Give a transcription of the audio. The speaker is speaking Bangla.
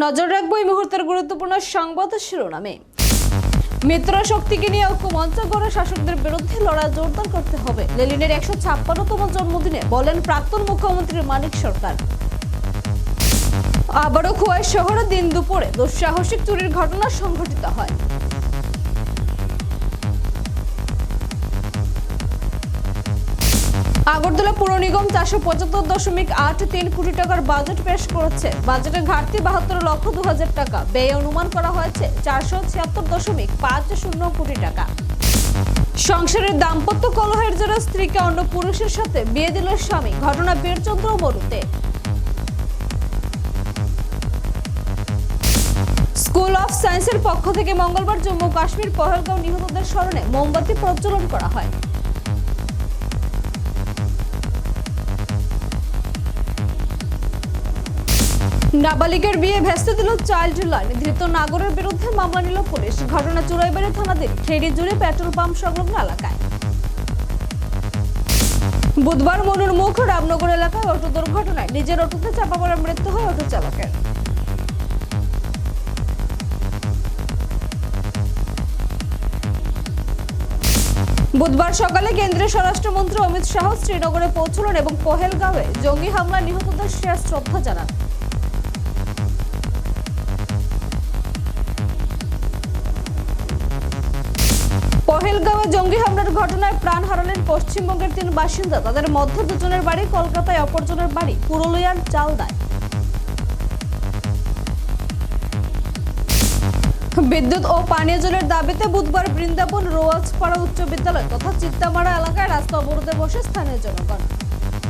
নজর রাখব এই মুহূর্তের গুরুত্বপূর্ণ সংবাদ শিরোনামে। মিত্র শক্তিকে নিয়ে ঐক্যমঞ্চ গড়ে শাসকদের বিরুদ্ধে লড়াই জোরদার করতে হবে। লেলিনের একশো ছাপ্পান্নতম জন্মদিনে বলেন প্রাক্তন মুখ্যমন্ত্রী মানিক সরকার। আবারও খোয়াই শহরে দিন দুপুরে দুঃসাহসিক চুরির ঘটনা সংঘটিত হয়। আগরতলা পুর নিগম চারশো পঁচাত্তর দশমিক আট তিন কোটি টাকার বাজেট পেশ করেছে। বাজেটের ঘাটতি বাহাত্তর লক্ষ দু হাজার টাকা। ব্যয় অনুমান করা হয়েছে চারশো ছিয়াত্তর দশমিক পাঁচ শূন্য কোটি টাকা। সংসারের দাম্পত্য কলহের জন্য স্ত্রীকে অন্য পুরুষের সাথে বিয়ে দিল স্বামী। ঘটনা বীরচন্দ্র মরুতে। স্কুল অফ সায়েন্সের পক্ষ থেকে মঙ্গলবার জম্মু কাশ্মীর পহলগাঁও নিহতদের স্মরণে মোমবাতি প্রজ্বলন করা হয়। নাবালিকের বিয়ে ভেস্তে দিল চাইল্ড লাইন। ধৃত নাগরের বিরুদ্ধে মামলা নিল পুলিশ। ঘটনা চুরাইবাড়ি থানাধীন খেড়ি জুড়ে পেট্রোল পাম্প সংলগ্ন এলাকায়। বুধবার মনুর মুখ রামনগর এলাকায় অটো দুর্ঘটনায়। নিজের অটোতে চাপা পড়ার মৃত্যু হয় অটো চালকের। বুধবার সকালে কেন্দ্রীয় স্বরাষ্ট্রমন্ত্রী অমিত শাহ শ্রীনগরে পৌঁছলেন এবং পহেলগাঁওয়ে জঙ্গি হামলা নিহতদের শেষ শ্রদ্ধা জানান। পহেলগাঁওয়ে জঙ্গি হামলার ঘটনায় প্রাণ হারালেন পশ্চিমবঙ্গের তিন বাসিন্দা। তাদের মধ্যে দুজনের বাড়ি কলকাতায়, অপরজনের বাড়ি পুরুলিয়ার চালদায়। বিদ্যুৎ ও পানীয় জলের দাবিতে বুধবার বৃন্দাবন রোয়াজপাড়া উচ্চ বিদ্যালয় তথা চিত্তামারা এলাকায় রাস্তা অবরোধে বসে স্থানীয় জনগণ।